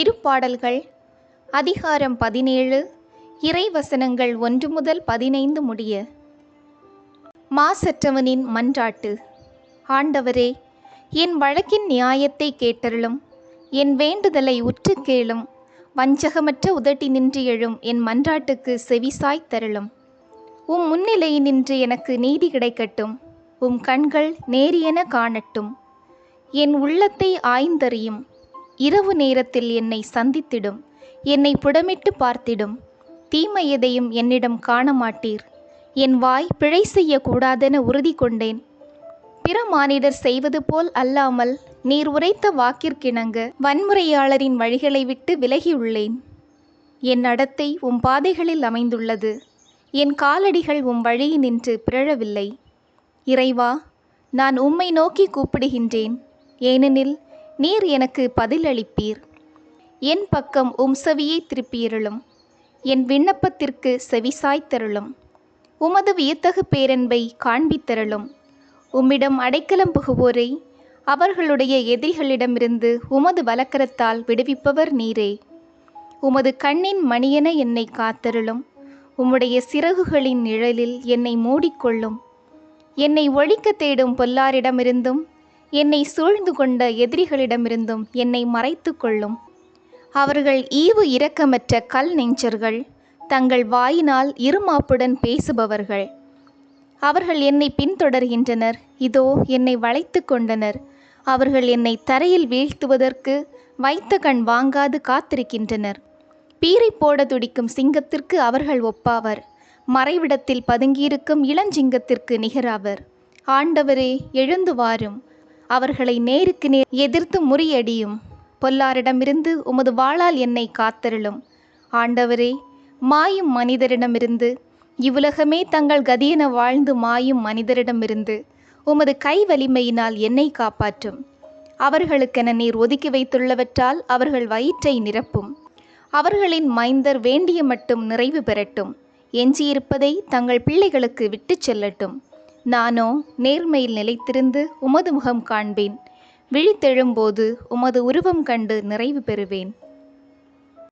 திருப்பாடல்கள் அதிகாரம் பதினேழு இறைவசனங்கள் ஒன்று முதல் பதினைந்து முடிய. மாசற்றவனின் மன்றாட்டு ஆண்டவரே என் வழக்கின் நியாயத்தை கேட்டருளும் என் வேண்டுதலை உற்று கேளும் வஞ்சகமற்ற உதட்டி நின்று எழும் என் மன்றாட்டுக்கு செவிசாய்த் தருளும். உம் முன்னிலையினின்று எனக்கு நீதி கிடைக்கட்டும் உம் கண்கள் நேரியென காணட்டும். என் உள்ளத்தை ஆய்ந்தறியும் இரவு நேரத்தில் என்னை சந்தித்திடும் என்னை புடமிட்டு பார்த்திடும். தீமை எதையும் என்னிடம் காண மாட்டீர் என் வாய் பிழை செய்யக்கூடாதென உறுதி கொண்டேன். பிற மானிடர் செய்வது போல் அல்லாமல் நீர் உரைத்த வாக்கிற்கிணங்க வன்முறையாளரின் வழிகளை விட்டு விலகியுள்ளேன். என் நடத்தை உம் பாதைகளில் அமைந்துள்ளது. என் காலடிகள் உம் வழியினின்று பிறழவில்லை. இறைவா நான் உம்மை நோக்கி கூப்பிடுகின்றேன். ஏனெனில் நீர் எனக்கு பதிலளிப்பீர். என் பக்கம் உம் செவியை திருப்பியருளும். என் விண்ணப்பத்திற்கு செவிசாய்த்தருளும் உமது வியத்தகு பேரன்பை காண்பித்தருளும் உம்மிடம் அடைக்கலம் புகுவோரை அவர்களுடைய எதிரிகளிடமிருந்து உமது வலக்கரத்தால் விடுவிப்பவர் நீரே. உமது கண்ணின் மணியென என்னை காத்தருளும். உம்முடைய சிறகுகளின் நிழலில் என்னை மூடிக்கொள்ளும். என்னை ஒழிக்க தேடும் பொல்லாரிடமிருந்தும் என்னை சூழ்ந்து கொண்ட எதிரிகளிடமிருந்தும் என்னை மறைத்து கொள்ளும். அவர்கள் ஈவு இரக்கமற்ற கல் நெஞ்சர்கள் தங்கள் வாயினால் இருமாப்புடன் பேசுபவர்கள். அவர்கள் என்னை பின்தொடர்கின்றனர் இதோ என்னை வளைத்து கொண்டனர். அவர்கள் என்னை தரையில் வீழ்த்துவதற்கு வைத்த கண் வாங்காது காத்திருக்கின்றனர். பீரை போட துடிக்கும் சிங்கத்திற்கு அவர்கள் ஒப்பாவர். மறைவிடத்தில் பதுங்கியிருக்கும் இளஞ்சிங்கத்திற்கு நிகராவர். ஆண்டவரே எழுந்து வாரும். அவர்களை நேருக்கு நேர் எதிர்த்து முறியடியும். பொல்லாரிடமிருந்து உமது வாளால் என்னை காத்தருளும். ஆண்டவரே மாயும் மனிதரிடமிருந்து இவ்வுலகமே தங்கள் கதியென வாழ்ந்து மாயும் மனிதரிடமிருந்து உமது கை வலிமையினால் என்னை காப்பாற்றும். அவர்களுக்கென நீர் ஒதுக்கி வைத்துள்ளவற்றால் அவர்கள் வயிற்றை நிரப்பும். அவர்களின் மைந்தர் வேண்டிய மட்டும் நிறைவு பெறட்டும். எஞ்சியிருப்பதை தங்கள் பிள்ளைகளுக்கு விட்டுச் செல்லட்டும். நானோ நேர்மையில் நிலைத்திருந்து உமது முகம் காண்பேன். விழித்தெழும்போது உமது உருவம் கண்டு நிறைவு பெறுவேன்.